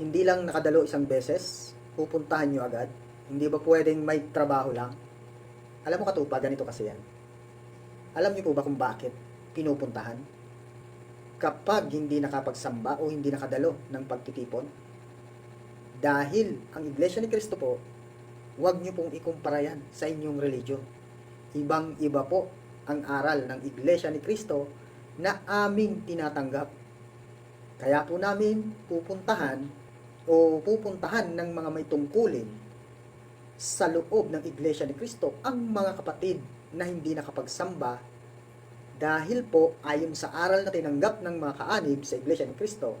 hindi lang nakadalo isang beses, pupuntahan nyo agad. Hindi ba pwedeng may trabaho lang? Alam mo katupa, ganito kasi yan. Alam niyo po ba kung bakit pinupuntahan? Kapag hindi nakapagsamba o hindi nakadalo ng pagtitipon, dahil ang Iglesia ni Cristo po, huwag niyo pong ikumpara yan sa inyong religion. Ibang-iba po ang aral ng Iglesia ni Cristo na aming tinatanggap. Kaya po namin pupuntahan o pupuntahan ng mga may tungkulin sa loob ng Iglesia ni Cristo ang mga kapatid na hindi nakapagsamba dahil po ayon sa aral na tinanggap ng mga kaanib sa Iglesia ni Cristo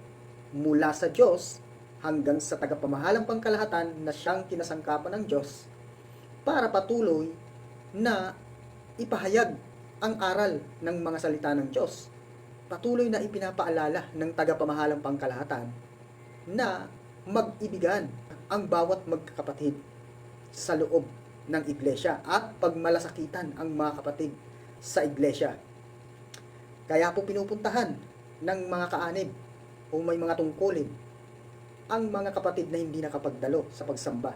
mula sa Diyos hanggang sa tagapamahalang pangkalahatan na siyang kinasangkapan ng Diyos para patuloy na ipahayag ang aral ng mga salita ng Diyos. Patuloy na ipinapaalala ng tagapamahalang pangkalahatan na mag-ibigan ang bawat magkakapatid sa loob ng iglesia at pagmalasakitan ang mga kapatid sa iglesia. Kaya po pinupuntahan ng mga kaanib o may mga tungkulin ang mga kapatid na hindi nakapagdalo sa pagsamba.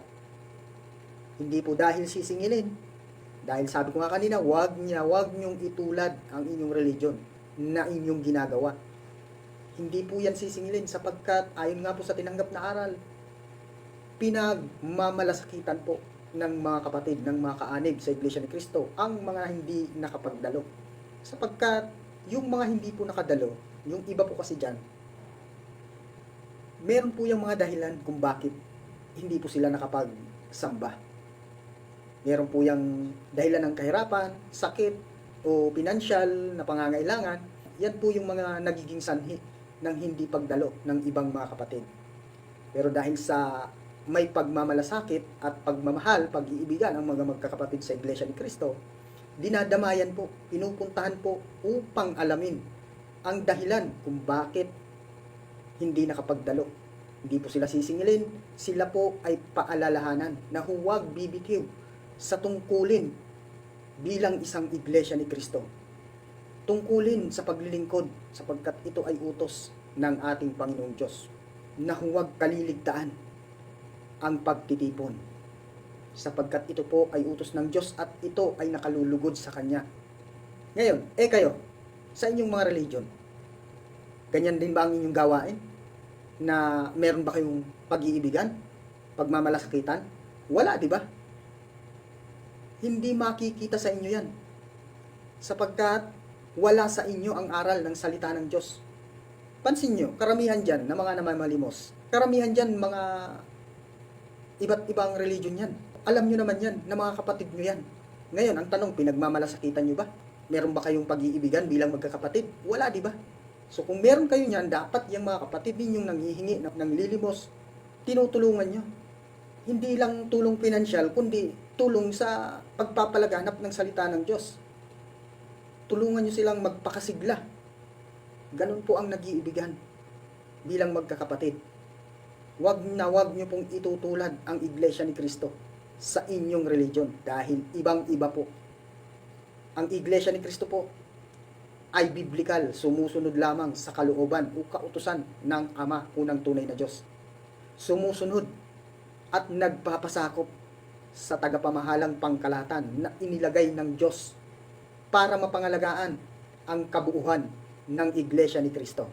Hindi po dahil sisingilin, dahil sabi ko nga kanina, wag niya, wag niyong itulad ang inyong religion na inyong ginagawa. Hindi po yan sisingilin sapagkat ayon nga po sa tinanggap na aral, pinagmamalasakitan po ng mga kapatid, ng mga kaanib sa Iglesia ni Cristo, ang mga hindi nakapagdalo. Sapagkat yung mga hindi po nakadalo, yung iba po kasi dyan, meron po yung mga dahilan kung bakit hindi po sila nakapagsamba. Meron po yung dahilan ng kahirapan, sakit, o pinansyal na pangangailangan. Yan po yung mga nagiging sanhi ng hindi pagdalo ng ibang mga kapatid. Pero dahil sa may pagmamalasakit at pagmamahal, pag-iibigan ang mga magkakapatid sa Iglesia ni Cristo, dinadamayan po, pinupuntahan po upang alamin ang dahilan kung bakit hindi nakapagdalo. Hindi po sila sisingilin, sila po ay paalalahanan na huwag bibitiw sa tungkulin bilang isang iglesia ni Kristo. Tungkulin sa paglilingkod sapagkat ito ay utos ng ating Panginoong Diyos na huwag kaliligtaan ang pagtitipon sapagkat ito po ay utos ng Diyos at ito ay nakalulugod sa Kanya. Ngayon, eh kayo, sa inyong mga religion, ganyan din ba ang inyong gawain? Na meron ba kayong pag-iibigan? Pagmamalasakitan? Wala, di ba? Hindi makikita sa inyo yan. Sapagkat wala sa inyo ang aral ng salita ng Diyos. Pansin nyo, karamihan dyan na mga namamalimos. Karamihan dyan mga iba't ibang religion yan. Alam nyo naman yan, na mga kapatid nyo yan. Ngayon, ang tanong, pinagmamalasakitan nyo ba? Meron ba kayong pag-iibigan bilang magkakapatid? Wala, di ba? So kung meron kayo niyan, dapat yung mga kapatid ninyong nanghihingi ng, ng lilimos, tinutulungan nyo. Hindi lang tulong pinansyal, kundi tulong sa pagpapalaganap ng salita ng Diyos. Tulungan nyo silang magpakasigla. Ganun po ang nag-iibigan bilang magkakapatid. Huwag na huwag nyo pong itutulad ang Iglesia ni Kristo sa inyong religion dahil ibang-iba po. Ang Iglesia ni Kristo po ay biblikal, sumusunod lamang sa kalooban o kautusan ng Ama, unang tunay na Diyos. Sumusunod at nagpapasakop sa tagapamahalang pangkalatan na inilagay ng Diyos para mapangalagaan ang kabuuhan ng Iglesia ni Kristo.